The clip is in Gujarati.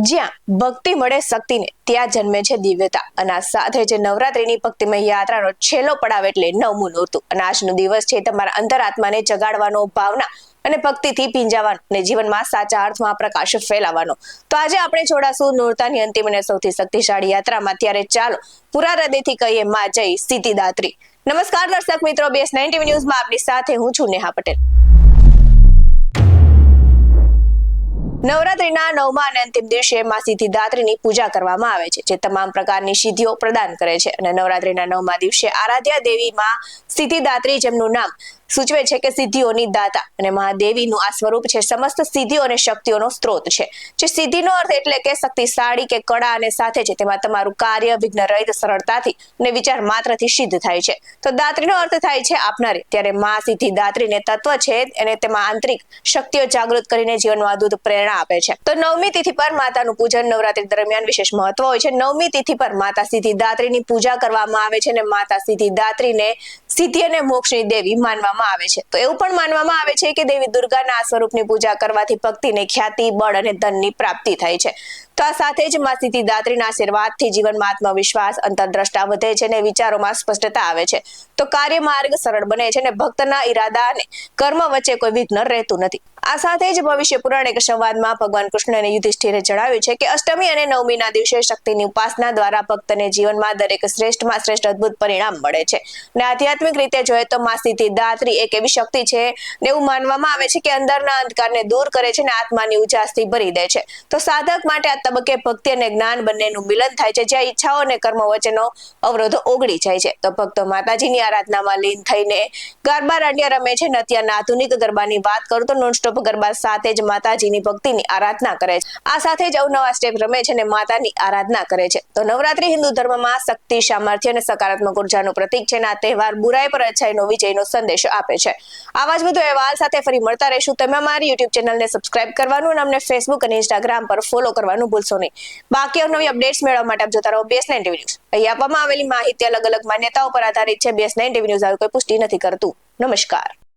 જ્યાં ભક્તિ મળે શક્તિને, ત્યાં જન્મે છે દિવ્યતા. અને આ સાથે જે નવરાત્રીની ભક્તિમય યાત્રાનો છેલ્લો પડાવ એટલે નવમું નોરતું. અને આજનો દિવસ છે તમારા અંતરાત્માને જગાડવાનો ભાવના અને ભક્તિથી પીંજાવાનો અને જીવનમાં સાચા અર્થમાં પ્રકાશ ફેલાવાનો તો આજે આપણે જોડાશું નોરતાની અંતિમ અને સૌથી શક્તિશાળી યાત્રામાં. ત્યારે ચાલો પૂરા હૃદયથી કહીએ, માં જય સીતિદાત્રી નમસ્કાર દર્શક મિત્રો બેસ નાઇન્ટી ન્યૂઝમાં આપની સાથે હું છું નેહા પટેલ. નવરાત્રીના નવમા અને અંતિમ દિવસે માં સિદ્ધિદાત્રીની પૂજા કરવામાં આવે છે, જે તમામ પ્રકારની સિદ્ધિઓ પ્રદાન કરે છે. અને નવરાત્રીના નવમા દિવસે આરાધ્યા દેવીમાં સિદ્ધિદાત્રી જેમનું નામ સૂચવે છે કે સિદ્ધિઓની દાતા અને મહાદેવીનું આ સ્વરૂપ છે. સમસ્ત સિદ્ધિઓ અને શક્તિઓનો સ્ત્રોત છે. જે સિદ્ધિનો અર્થ એટલે કે શક્તિશાળી કે કળા અને સાથે છે. તેમાં તમારું કાર્ય, વિઘ્ન, રહિત, સરળતાથી અને વિચાર માત્રથી સિદ્ધ થાય છે. તો દાત્રીનો અર્થ થાય છે આપનારી. ત્યારે મા સિદ્ધિ દાત્રીને તત્વ છે અને તેમાં આંતરિક શક્તિઓ જાગૃત કરીને જીવનમાં અદ્ભુત પ્રેરણા આપે છે. તો નવમી તિથિ પર માતાનું પૂજન નવરાત્રી દરમિયાન વિશેષ મહત્વ હોય છે. નવમી તિથિ પર માતા સિદ્ધિ દાત્રીની પૂજા કરવામાં આવે છે અને માતા સિદ્ધિ દાત્રીને સિદ્ધિ અને મોક્ષની દેવી માનવામાં આવે છે. તો એવું પણ માનવામાં આવે છે કે દેવી દુર્ગાના સ્વરૂપની પૂજા કરવાથી ભક્તિને ખ્યાતિ, બળ અને ધનની પ્રાપ્તિ થાય છે. તો આ સાથે જ માં સિદ્ધિદાત્રીના આશીર્વાદથી જીવનમાં આત્મવિશ્વાસ, અંતરદ્રષ્ટા વધે છે અને વિચારોમાં સ્પષ્ટતા આવે છે. તો કાર્ય માર્ગ સરળ બને છે અને ભક્તના ઈરાદા અને કર્મ વચ્ચે કોઈ વિઘ્ન રહેતું નથી. આ સાથે જ ભવિષ્ય પુરાણ એક સંવાદમાં ભગવાન કૃષ્ણ અને યુધિષ્ઠિરે જણાવ્યું છે કે અષ્ટમી અને નવમીના દિવસે શક્તિની ઉપાસના દ્વારા ભક્તને જીવનમાં દરેક શ્રેષ્ઠમાં શ્રેષ્ઠ અદ્ભુત પરિણામ મળે છે. અને આધ્યાત્મિક રીતે જોઈએ તો માં સિદ્ધિદાત્રી એક એવી શક્તિ છે ને એવું માનવામાં આવે છે કે અંદરના અંધકારને દૂર કરે છે અને આત્માની ઉજાસથી ભરી દે છે. તો સાધક માટે આ તબક્કે ભક્તિ અને જ્ઞાન બંનેનું મિલન થાય છે, જ્યાં ઈચ્છાઓ અને કર્મ વચ્ચેનો અવરોધો ઓગળી જાય છે. તો ભક્તો માતાજીની આરાધનામાં લીન થઈને ગરબા રાંડિયા રમે છે અને અત્યારના આધુનિક ગરબાની વાત કરું તો નોનસ્ટોપ ગરબા સાથે જ માતાજીની ભક્તિની આરાધના કરે છે. આ સાથે જ અવનવા સ્ટેપ રમે છે અને માતાની આરાધના કરે છે. તો નવરાત્રી હિન્દુ ધર્મમાં શક્તિ, સામર્થ્ય અને સકારાત્મક ઉર્જાનું પ્રતીક છે આ તહેવાર બુરાઈ પર અચ્છાઈનો વિજયનો સંદેશ આપે છે. આવા જ વધુ અહેવાલ સાથે ફરી મળતા રહીશું. તમે અમારી યુટ્યુબ ચેનલને સબસ્ક્રાઇબ કરવાનું અને અમને ફેસબુક અને ઇન્સ્ટાગ્રામ પર ફોલો કરવાનું ભૂલશો નહીં. બાકી નવી અપડેટ્સ મેળવવા માટે આપ જોતા રહો બેસ નાઇન ટીવી ન્યૂઝ અહીં આપવામાં આવેલી માહિતી અલગ અલગ માન્યતાઓ પર આધારિત છે. બેસ નાઇન ટીવી ન્યૂઝ આવી કોઈ પુષ્ટિ નથી કરતું. નમસ્કાર.